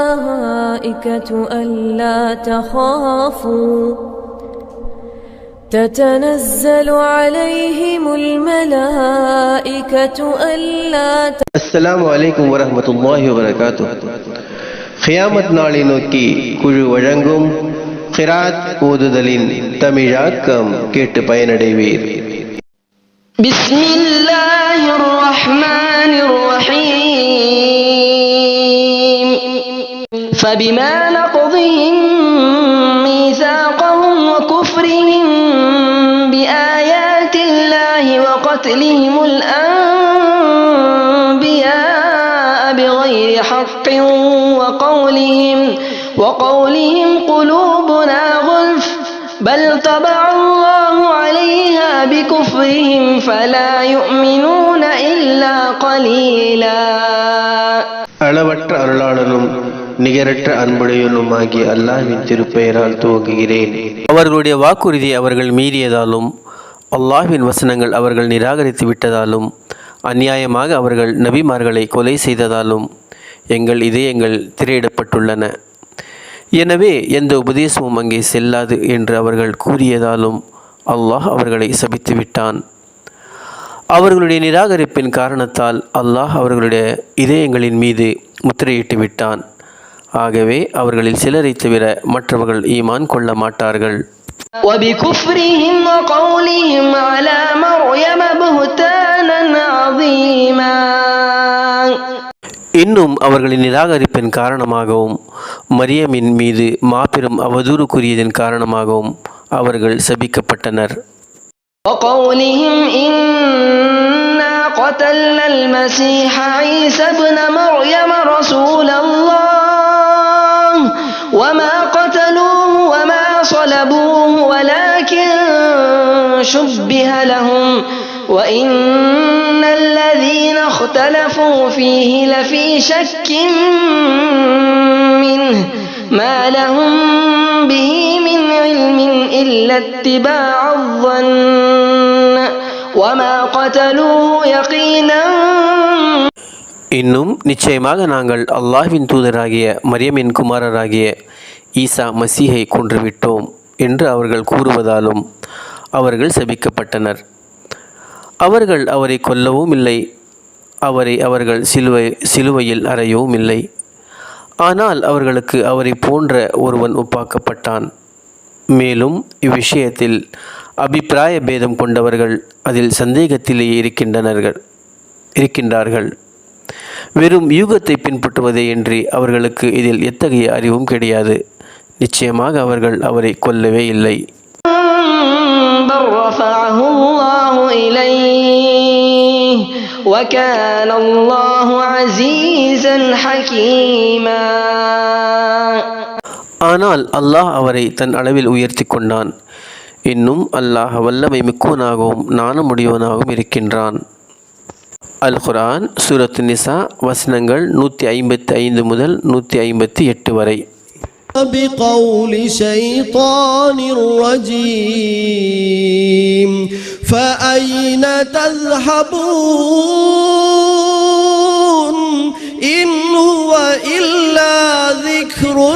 الملائكة ألا تخافوا تتنزل عليهم الملائكة ألا அஸ்ஸலாமு அலைக்கும் வரஹ்மத்துல்லாஹி வபரகாத்து கியாமத் நாளை நோக்கி குழு வழங்கும் கிராத் ஓதுதலின் தமிழாக்கம் கேட்டு பயனடைவீர் بسم الله الرحمن الرحيم فبما نقضهم ميثاقهم وكفرهم بآيات الله وقتلهم الأنبياء بغير حق وقولهم وقولهم قلوبنا غلف بل طبع الله عليها بكفرهم فلا يؤمنون إلا قليلا அளவற்ற அருளாளனும் நிகரற்ற அன்புடையனும் ஆகிய திருப்பெயரால் துவங்குகிறேன். அவர்களுடைய வாக்குறுதியை அவர்கள் மீறியதாலும் அல்லாஹின் வசனங்கள் அவர்கள் நிராகரித்து விட்டதாலும் அநியாயமாக அவர்கள் நபிமார்களை கொலை செய்ததாலும் எங்கள் இதயங்கள் திரையிடப்பட்டுள்ளன. எனவே எந்த உபதேசமும் அங்கே செல்லாது என்று அவர்கள் கூறியதாலும் அல்லாஹ் அவர்களை சபித்து விட்டான். அவர்களுடைய நிராகரிப்பின் காரணத்தால் அல்லாஹ் அவர்களுடைய இதயங்களின் மீது முத்திரையிட்டு விட்டான். ஆகவே அவர்களில் சிலரை தவிர மற்றவர்கள் ஈமான் கொள்ள மாட்டார்கள் وبكفرهم وقولهم على مريم بهتانا عظيما இன்னும் அவர்களின் நிராகரிப்பின் காரணமாகவும் மரியமின் மீது மாபெரும் அவதூறு கூறியதன் காரணமாகவும் அவர்கள் சபிக்கப்பட்டனர் وقولهم إنا قتلنا المسيح عيسى ابن مريم رسول شبه لهم وإن الذين اختلفوا فيه لفي شك منه ما لهم به من علم إلا اتباع الظن وما قتلوه يقينا இன்னும் நிச்சயமாக நாங்கள் அல்லாஹ்வின் தூதராகிய மரியமின் குமாரராகிய ஈசா மசீஹை கொன்றுவிட்டோம் என்று அவர்கள் கூறுவதாலும் அவர்கள் செபிக்கப்பட்டனர். அவர்கள் அவரை கொல்லவும் இல்லை. அவரை அவர்கள் சிலுவை சிலுவையில் அறையவும் இல்லை. ஆனால் அவர்களுக்கு அவரை போன்ற ஒருவன் ஒப்பாக்கப்பட்டான் மேலும் இவ்விஷயத்தில் அபிப்பிராய பேதம் கொண்டவர்கள் அதில் சந்தேகத்திலேயே இருக்கின்றனர்கள் இருக்கின்றார்கள். வெறும் யூகத்தை பின்பற்றுவதே இன்றி அவர்களுக்கு இதில் எத்தகைய அறிவும் கிடையாது. நிச்சயமாக அவர்கள் அவரை கொல்லவே இல்லை. بل رفعه الله إليه وكان الله عزيزا حكيما ஆனால் அல்லாஹ் அவரை தன் அளவில் உயர்த்தி கொண்டான் இன்னும் அல்லாஹ் வல்லமை மிக்கவனாகவும் நாணமுடையவனாகவும் இருக்கின்றான் அல் குர்ஆன் சூரத் நிசா வசனங்கள் நூற்றி ஐம்பத்தி ஐந்து முதல் நூற்றி ஐம்பத்தி எட்டு வரை بقول شيطان رجيم فأين تذهبون؟ إن هو إلا ذكر